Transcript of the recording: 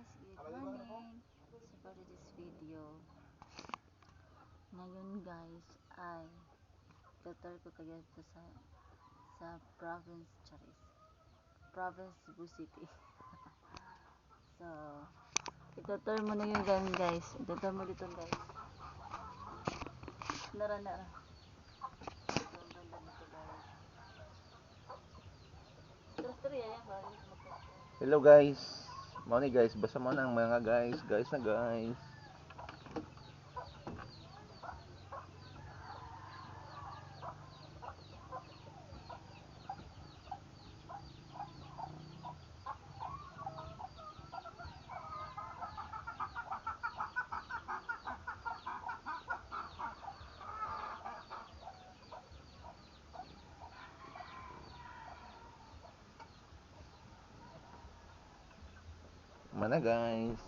guys, good morning. So for this video, ngayon guys ay tutor ko kayo sa sa province Charis. Province Cebu City. so, itutur mo na yun gan guys. Itutur mo dito guys. Nara nara. Hello guys. Mo ni guys, basa mo ng mga guys, guys na guys. Mana guys.